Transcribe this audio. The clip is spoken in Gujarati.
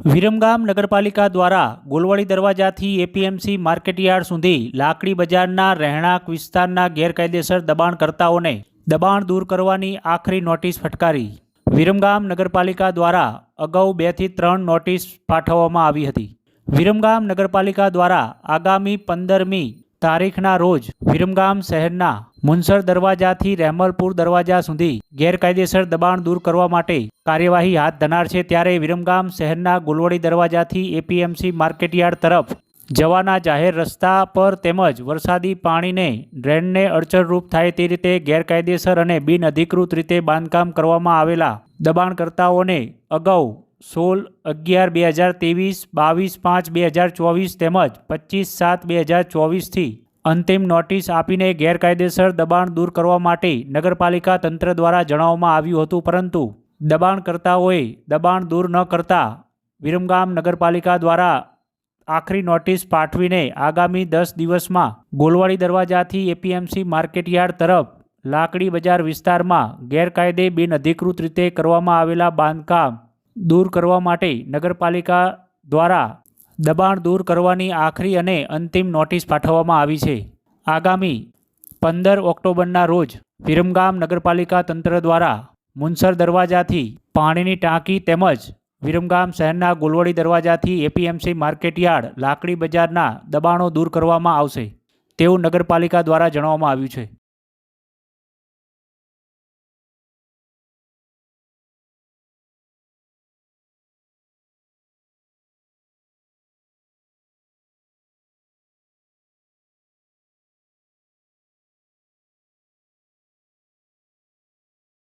વિરમગામ નગરપાલિકા દ્વારા ગોલવાડી દરવાજાથી એપીએમસી માર્કેટયાર્ડ સુધી લાકડી બજારના રહેણાંક વિસ્તારના ગેરકાયદેસર દબાણકર્તાઓને દબાણ દૂર કરવાની આખરી નોટિસ ફટકારી. વિરમગામ નગરપાલિકા દ્વારા અગાઉ બેથી ત્રણ નોટિસ પાઠવવામાં આવી હતી. વિરમગામ નગરપાલિકા દ્વારા આગામી પંદરમી તારીખના રોજ વિરમગામ શહેરના મુનસર દરવાજાથી રહેમલપુર દરવાજા સુધી ગેરકાયદેસર દબાણ દૂર કરવા માટે કાર્યવાહી હાથ ધનાર છે ત્યારે વિરમગામ શહેરના ગુલવડી દરવાજાથી એપીએમસી માર્કેટયાર્ડ તરફ જવાના જાહેર રસ્તા પર તેમજ વરસાદી પાણીને ડ્રેનને અડચણરૂપ થાય તે રીતે ગેરકાયદેસર અને બિનઅધિકૃત રીતે બાંધકામ કરવામાં આવેલા દબાણકર્તાઓને અગાઉ સોળ અગિયાર બે હજાર ત્રેવીસ, બાવીસ પાંચ બે હજાર ચોવીસ તેમજ પચીસ સાત બે હજાર ચોવીસથી અંતિમ નોટિસ આપીને ગેરકાયદેસર દબાણ દૂર કરવા માટે નગરપાલિકા તંત્ર દ્વારા જણાવવામાં આવ્યું હતું, પરંતુ દબાણકર્તાઓએ દબાણ દૂર ન કરતા વિરમગામ નગરપાલિકા દ્વારા આખરી નોટિસ પાઠવીને આગામી દસ દિવસમાં ગોલવાડી દરવાજાથી એપીએમસી માર્કેટયાર્ડ તરફ લાકડી બજાર વિસ્તારમાં ગેરકાયદે બિનઅધિકૃત રીતે કરવામાં આવેલા બાંધકામ દૂર કરવા માટે નગરપાલિકા દ્વારા દબાણ દૂર કરવાની આખરી અને અંતિમ નોટિસ પાઠવવામાં આવી છે. આગામી પંદર ઓક્ટોબરના રોજ વિરમગામ નગરપાલિકા તંત્ર દ્વારા મુનસર દરવાજાથી પાણીની ટાંકી તેમજ વિરમગામ શહેરના ગોલવડી દરવાજાથી એપીએમસી માર્કેટયાર્ડ, લાકડી બજારના દબાણો દૂર કરવામાં આવશે. તેવું નગરપાલિકા દ્વારા જણાવવામાં આવ્યું છે.